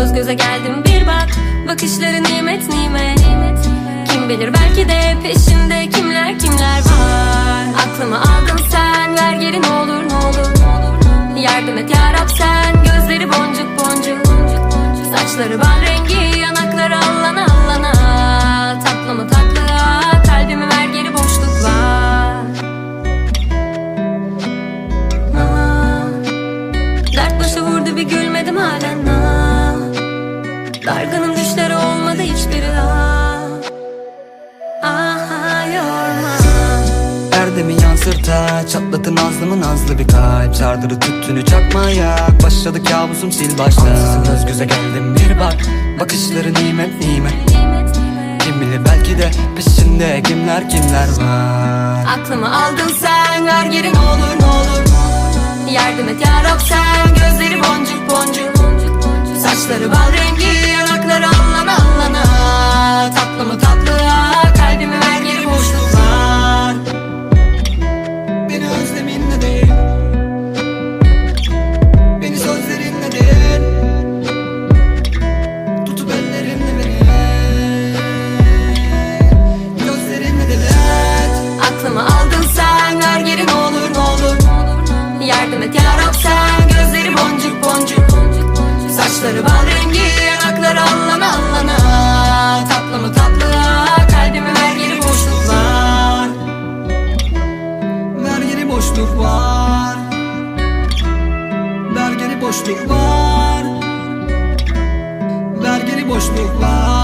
Göz göze geldim bir bak. Bakışları nimet nimet. Kim bilir belki de peşinde kimler kimler var. Aklımı aldın sen ver geri ne olur ne olur Yardım et yarab sen Gözleri boncuk boncuk. Saçları bal rengi yanakları allana allana. Tatlı mı tatlı ah, kalbimi ver geri boşluk var Ah, Dert başı vurdu bir gülmedim halen. Dargınım düşleri olmadı hiçbiri ah. Aha yorma. Erdemi yansırta Çatlatın nazlımı nazlı bir kalp. Sardırı tüttünü çakmaya Başladı kabusum sil başta. Ansızın göz göze geldim bir bak Bakışları nimet nimet. Kim bilir belki de peşinde kimler kimler var. Aklımı aldın sen ver geri ne olur ne olur. Yardım et yarab sen gözleri boncuk boncuk Saçları bal rengi yanakları allana allana. Tatlı mı tatlı kalbimi ver geri boşluk var Vergili boşluk var Vergili boşluk var Vergili boşluk var